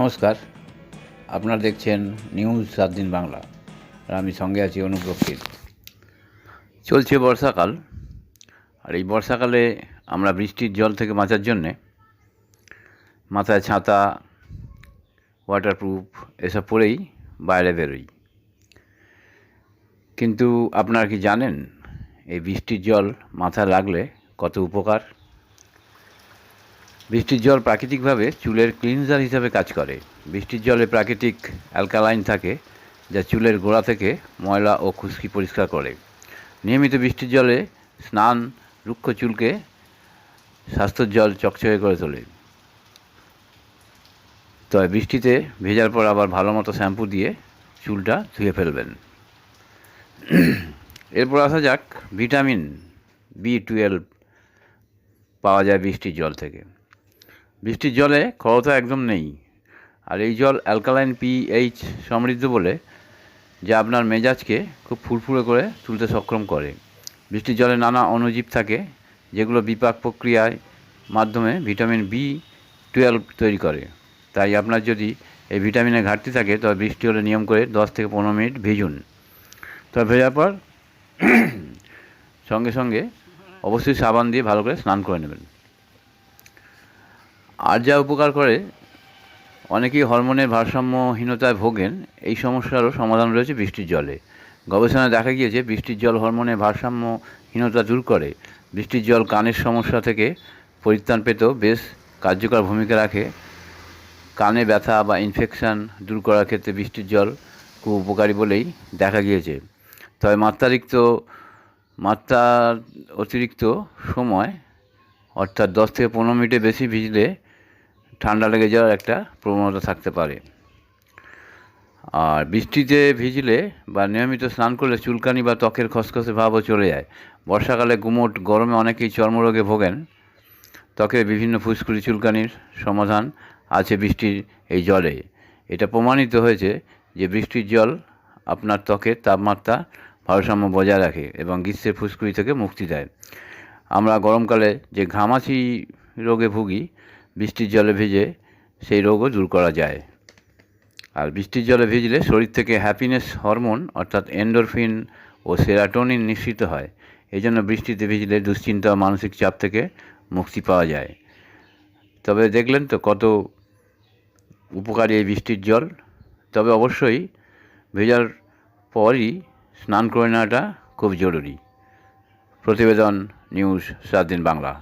নমস্কার। আপনারা দেখছেন নিউজ সাত দিন বাংলা। আর আমি সঙ্গে আছি অনুপ্রক্ষিত চলছে বর্ষাকাল। আর এই বর্ষাকালে আমরা বৃষ্টির জল থেকে বাঁচার জন্যে মাথায় ছাতা ওয়াটারপ্রুফ এসব পরেই বাইরে বেরোই। কিন্তু আপনারা কি জানেন, এই বৃষ্টির জল মাথায় লাগলে কত উপকার? বৃষ্টির জল প্রাকৃতিকভাবে চুলের ক্লিনজার হিসাবে কাজ করে। বৃষ্টির জলে প্রাকৃতিক অ্যালকালাইন থাকে, যা চুলের গোড়া থেকে ময়লা ও খুশকি পরিষ্কার করে। নিয়মিত বৃষ্টির জলে স্নান, রুক্ষ চুলকে স্বাস্থ্যের জল চকচকে করে তোলে। তবে বৃষ্টিতে ভেজার পর আবার ভালো মতো শ্যাম্পু দিয়ে চুলটা ধুয়ে ফেলবেন। এরপর আসা যাক ভিটামিন বি টুয়েলভ পাওয়া যায় বৃষ্টির জল থেকে। বৃষ্টির জলে ক্ষরতা একদম নেই। আর এই জল অ্যালকালাইন পিএইচ সমৃদ্ধ বলে, যা আপনার মেজাজকে খুব ফুরফুরে করে তুলতে সক্ষম করে। বৃষ্টির জলে নানা অণুজীব থাকে, যেগুলো বিপাক প্রক্রিয়ায় মাধ্যমে ভিটামিন বি টুয়েলভ তৈরি করে। তাই আপনার যদি এই ভিটামিনের ঘাটতি থাকে, তবে বৃষ্টি হলে নিয়ম করে দশ থেকে পনেরো মিনিট ভিজুন। তবে ভেজার পর সঙ্গে সঙ্গে অবশ্যই সাবান দিয়ে ভালো করে স্নান করে নেবেন। আর যা উপকার করে, অনেকেই হরমোনের ভারসাম্যহীনতায় ভোগেন, এই সমস্যারও সমাধান রয়েছে বৃষ্টির জলে। গবেষণায় দেখা গিয়েছে, বৃষ্টির জল হরমোনের ভারসাম্যহীনতা দূর করে। বৃষ্টির জল কানের সমস্যা থেকে পরিত্রাণ পেতেও বেশ কার্যকর ভূমিকা রাখে। কানে ব্যথা বা ইনফেকশান দূর করার ক্ষেত্রে বৃষ্টির জল খুব উপকারী বলেই দেখা গিয়েছে। তবে মাত্রাতিরিক্ত মাত্রা অতিরিক্ত সময়, অর্থাৎ দশ থেকে পনেরো মিনিটের বেশি ভিজলে ঠান্ডা লেগে যাওয়ার একটা প্রবণতা থাকতে পারে। আর বৃষ্টিতে ভিজলে বা নিয়মিত স্নান করলে চুলকানি বা ত্বকের খসখসে ভাবও চলে যায়। বর্ষাকালে গুমোট, গরমে অনেকেই চর্মরোগে ভোগেন। ত্বকের বিভিন্ন ফুসকুড়ি চুলকানির সমাধান আছে বৃষ্টির এই জলে। এটা প্রমাণিত হয়েছে যে বৃষ্টির জল আপনার ত্বকের তাপমাত্রা ভারসাম্য বজায় রাখে এবং গ্রীষ্মের ফুসকুড়ি থেকে মুক্তি দেয়। আমরা গরমকালে যে ঘামাচি রোগে ভুগি বৃষ্টির জলে ভিজে সেই রোগও দূর করা যায়। আর বৃষ্টির জলে ভিজলে শরীর থেকে হ্যাপিনেস হরমোন অর্থাৎ এন্ডোরফিন ও সেরাটোনিন নিঃসৃত হয়। এই জন্য বৃষ্টিতে ভিজলে দুশ্চিন্তা মানসিক চাপ থেকে মুক্তি পাওয়া যায়। তবে দেখলেন তো কত উপকারী এই বৃষ্টির জল। তবে অবশ্যই ভেজার পরই স্নান করে নেওয়াটা খুব জরুরি। প্রতিবেদন নিউজ সাত দিন বাংলা।